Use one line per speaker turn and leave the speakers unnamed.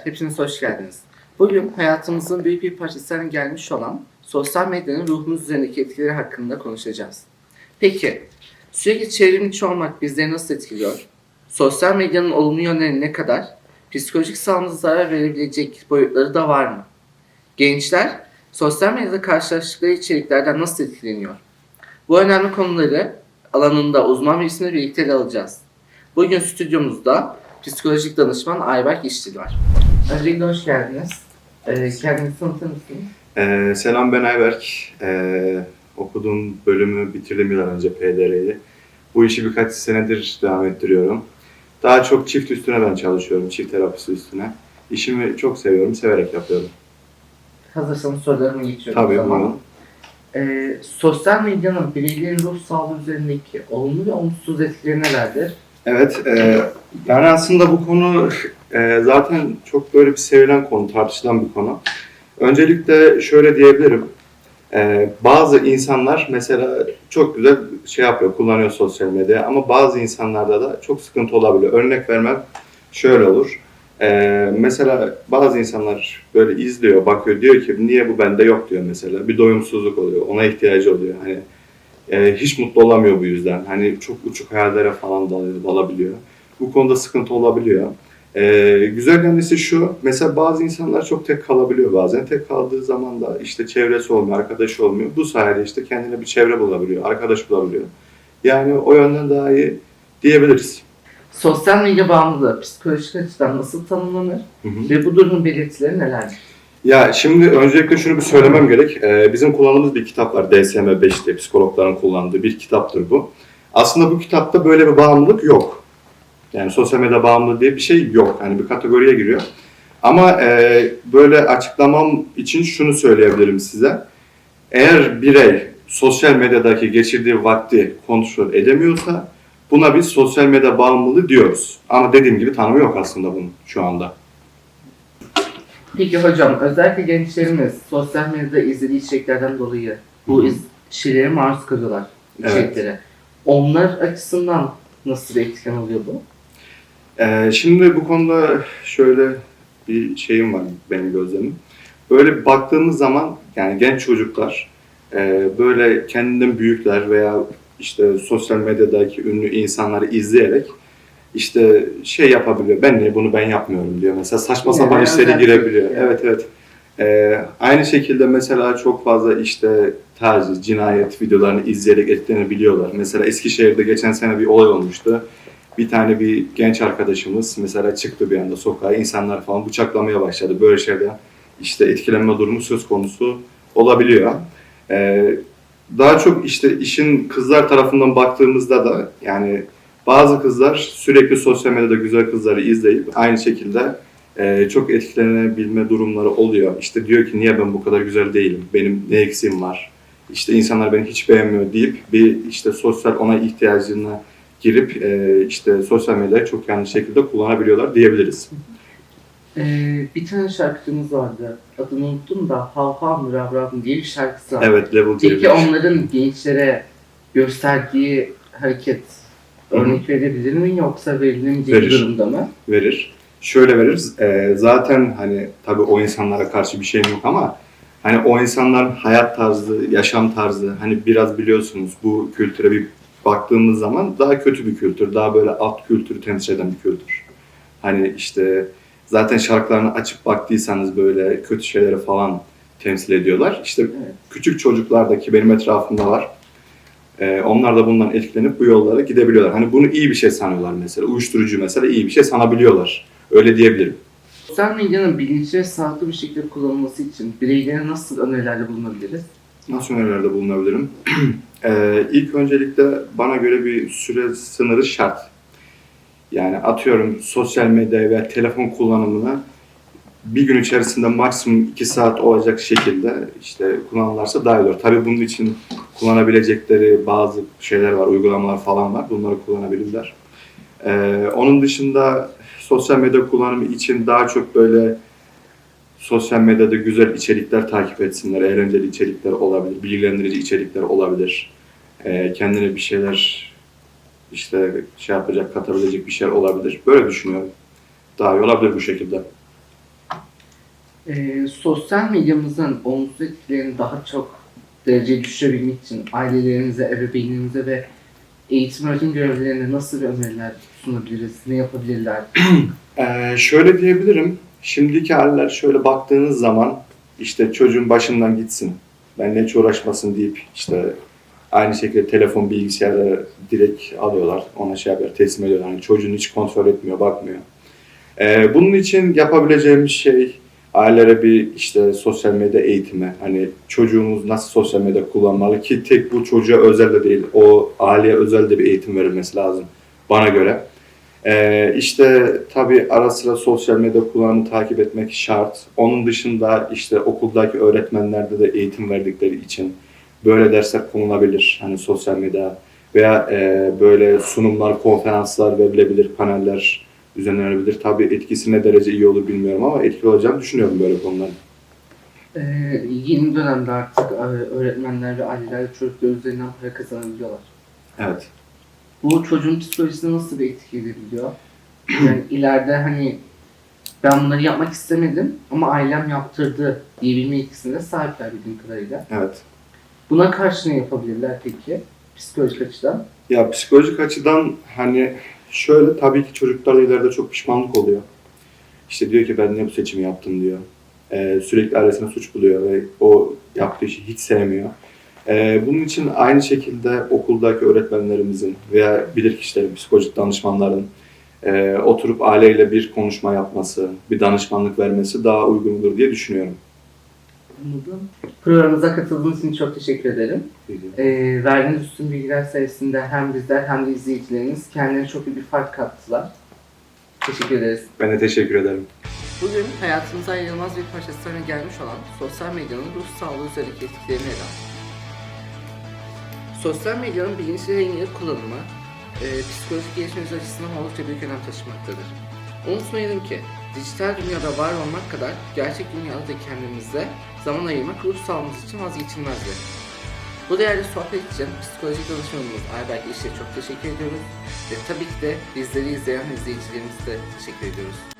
izleyiciler. Hepiniz hoş geldiniz. Bugün hayatımızın büyük bir parçasına gelmiş olan sosyal medyanın ruhumuz üzerindeki etkileri hakkında konuşacağız. Peki, sürekli çevrim içi olmak bizleri nasıl etkiliyor? Sosyal medyanın olumlu yönleri ne kadar? Psikolojik sağlığımıza zarar verebilecek boyutları da var mı? Gençler, sosyal medyada karşılaştıkları içeriklerden nasıl etkileniyor? Bu önemli konuları alanında uzman birisiyle birlikte ele alacağız. Bugün stüdyomuzda psikolojik danışman Ayberk İşçil var. Öncelikle hoş geldiniz. Ee, kendinizi tanıtır mısınız?
Ee, selam ben Ayberk. Ee, okuduğum bölümü bitirdim yıllar önce PDR'yi. Bu işi birkaç senedir devam ettiriyorum. Daha çok çift üstüne ben çalışıyorum, çift terapisi üstüne. İşimi çok seviyorum, severek yapıyorum.
Hazırsanız sorularıma geçiyorum.
Tabii
o zaman.
bunu.
Ee, sosyal medyanın bireylerin ruh sağlığı üzerindeki olumlu ve olumsuz etkileri nelerdir?
Evet, e, yani aslında bu konu e, zaten çok böyle bir sevilen konu, tartışılan bir konu. Öncelikle şöyle diyebilirim. E, bazı insanlar mesela çok güzel şey yapıyor, kullanıyor sosyal medyayı ama bazı insanlarda da çok sıkıntı olabiliyor. Örnek vermem şöyle olur. E, mesela bazı insanlar böyle izliyor, bakıyor, diyor ki niye bu bende yok diyor mesela. Bir doyumsuzluk oluyor, ona ihtiyacı oluyor. Hani e, hiç mutlu olamıyor bu yüzden. Hani çok uçuk hayallere falan dalıyor, dalabiliyor. Bu konuda sıkıntı olabiliyor. E, güzel yanlısı şu, mesela bazı insanlar çok tek kalabiliyor bazen. Tek kaldığı zaman da işte çevresi olmuyor, arkadaşı olmuyor. Bu sayede işte kendine bir çevre bulabiliyor, arkadaş bulabiliyor. Yani o yönden daha iyi diyebiliriz.
Sosyal medya bağımlılığı psikolojik açıdan nasıl tanımlanır
Hı hı.
ve bu durumun belirtileri nelerdir?
Ya şimdi öncelikle şunu bir söylemem gerek. Ee, bizim kullandığımız bir kitap var. DSM-5 diye psikologların kullandığı bir kitaptır bu. Aslında bu kitapta böyle bir bağımlılık yok. Yani sosyal medya bağımlılığı diye bir şey yok. Yani bir kategoriye giriyor. Ama e, böyle açıklamam için şunu söyleyebilirim size. Eğer birey sosyal medyadaki geçirdiği vakti kontrol edemiyorsa buna biz sosyal medya bağımlılığı diyoruz. Ama dediğim gibi tanımı yok aslında bunun şu anda.
Peki hocam özellikle gençlerimiz sosyal medyada izlediği içeriklerden dolayı bu iz, şeylere maruz kalıyorlar
Evet.
içeriklere. Onlar açısından nasıl bir etken oluyor bu?
Ee, şimdi bu konuda şöyle bir şeyim var benim gözlemim. Böyle baktığımız zaman yani genç çocuklar e, böyle kendinden büyükler veya işte sosyal medyadaki ünlü insanları izleyerek işte şey yapabiliyor. Ben niye bunu ben yapmıyorum diyor. Mesela saçma
Yani
sapan işlere
özel
girebiliyor.
şey,
Evet evet. Ee, aynı şekilde mesela çok fazla işte taciz, cinayet videolarını izleyerek etkilenebiliyorlar. Mesela Eskişehir'de geçen sene bir olay olmuştu bir tane bir genç arkadaşımız mesela çıktı bir anda sokağa insanlar falan bıçaklamaya başladı. Böyle şeyler işte etkilenme durumu söz konusu olabiliyor. Ee, daha çok işte işin kızlar tarafından baktığımızda da yani bazı kızlar sürekli sosyal medyada güzel kızları izleyip aynı şekilde e, çok etkilenebilme durumları oluyor. İşte diyor ki niye ben bu kadar güzel değilim? Benim ne eksiğim var? İşte insanlar beni hiç beğenmiyor deyip bir işte sosyal ona ihtiyacına girip e, işte sosyal medyayı çok yanlış şekilde kullanabiliyorlar diyebiliriz.
Ee, bir tane şarkıcımız vardı. Adını unuttum da Hav Hav mı diye bir şarkısı var.
Evet, level
Peki
diyebiliriz.
onların gençlere gösterdiği hareket örnek verebilir mi yoksa verilemeyecek
Verir.
durumda mı?
verir. Şöyle veririz. e, zaten hani tabii o insanlara karşı bir şeyim yok ama hani o insanların hayat tarzı, yaşam tarzı hani biraz biliyorsunuz bu kültüre bir baktığımız zaman daha kötü bir kültür. Daha böyle alt kültürü temsil eden bir kültür. Hani işte zaten şarkılarını açıp baktıysanız böyle kötü şeyleri falan temsil ediyorlar. İşte
Evet.
küçük çocuklardaki benim etrafımda var. Ee, onlar da bundan etkilenip bu yollara gidebiliyorlar. Hani bunu iyi bir şey sanıyorlar mesela. Uyuşturucu mesela iyi bir şey sanabiliyorlar. Öyle diyebilirim.
Sosyal medyanın bilinçli ve sağlıklı bir şekilde kullanılması için bireylere nasıl önerilerde bulunabiliriz?
Nasıl önerilerde bulunabilirim? ee, ilk öncelikle bana göre bir süre sınırı şart. Yani atıyorum sosyal medya veya telefon kullanımına bir gün içerisinde maksimum 2 saat olacak şekilde işte kullanırlarsa daha iyi olur. Tabii bunun için kullanabilecekleri bazı şeyler var, uygulamalar falan var. Bunları kullanabilirler. Ee, onun dışında sosyal medya kullanımı için daha çok böyle sosyal medyada güzel içerikler takip etsinler, eğlenceli içerikler olabilir, bilgilendirici içerikler olabilir. Ee, kendine bir şeyler işte şey yapacak, katabilecek bir şeyler olabilir. Böyle düşünüyorum. daha iyi olabilir bu şekilde.
Ee, sosyal medyamızın olumsuz etkilerini daha çok dereceye düşürebilmek için ailelerimize, ebeveynlerimize ve eğitim öğretim görevlilerine nasıl bir öneriler sunabiliriz, ne yapabilirler?
Ee, şöyle diyebilirim. Şimdiki haller şöyle baktığınız zaman işte çocuğun başından gitsin. Benimle hiç uğraşmasın deyip işte aynı şekilde telefon bilgisayarları direkt alıyorlar. Ona şey yapıyor, teslim ediyorlar. Yani çocuğunu hiç kontrol etmiyor, bakmıyor. Ee, bunun için yapabileceğimiz şey ailelere bir işte sosyal medya eğitimi. Hani çocuğumuz nasıl sosyal medya kullanmalı ki tek bu çocuğa özel de değil. O aileye özel de bir eğitim verilmesi lazım bana göre. Ee, işte tabii ara sıra sosyal medya kullanımını takip etmek şart. Onun dışında işte okuldaki öğretmenlerde de eğitim verdikleri için böyle dersler konulabilir. Hani sosyal medya veya e, böyle sunumlar, konferanslar verilebilir, paneller düzenlenebilir. Tabii etkisi ne derece iyi olur bilmiyorum ama etkili olacağını düşünüyorum böyle konuların.
Ee, yeni dönemde artık e, öğretmenler ve aileler çocuklar üzerinden para kazanabiliyorlar.
Evet.
Bu çocuğun psikolojisine nasıl bir etki edebiliyor? Yani ileride hani ben bunları yapmak istemedim ama ailem yaptırdı diyebilme etkisine sahipler bildiğim kadarıyla.
Evet.
Buna karşı ne yapabilirler peki? Psikolojik açıdan.
Ya psikolojik açıdan hani şöyle tabii ki çocuklarda ileride çok pişmanlık oluyor. İşte diyor ki ben ne bu seçimi yaptım diyor. Ee, sürekli ailesine suç buluyor ve o yaptığı işi hiç sevmiyor. Ee, bunun için aynı şekilde okuldaki öğretmenlerimizin veya bilirkişilerin, psikolojik danışmanların e, oturup aileyle bir konuşma yapması, bir danışmanlık vermesi daha uygun olur diye düşünüyorum.
Anladım. Programımıza katıldığınız için çok teşekkür ederim. Ee, verdiğiniz üstün bilgiler sayesinde hem bizler hem de izleyicilerimiz kendilerine çok iyi bir fark kattılar. Teşekkür ederiz.
Ben de teşekkür ederim.
Bugün hayatımıza ayrılmaz bir parçası haline gelmiş olan sosyal medyanın ruh sağlığı üzerindeki etkilerini ele aldık. Sosyal medyanın bilinçli ve kullanımı e, psikolojik gelişimimiz açısından oldukça büyük önem taşımaktadır. Unutmayalım ki dijital dünyada var olmak kadar gerçek dünyada da kendimize zaman ayırmak ruh sağlığımız için vazgeçilmezdir. Bu değerli sohbet için psikolojik danışmanımız Ayberk İş'e çok teşekkür ediyoruz. Ve tabii ki de bizleri izleyen izleyicilerimize teşekkür ediyoruz.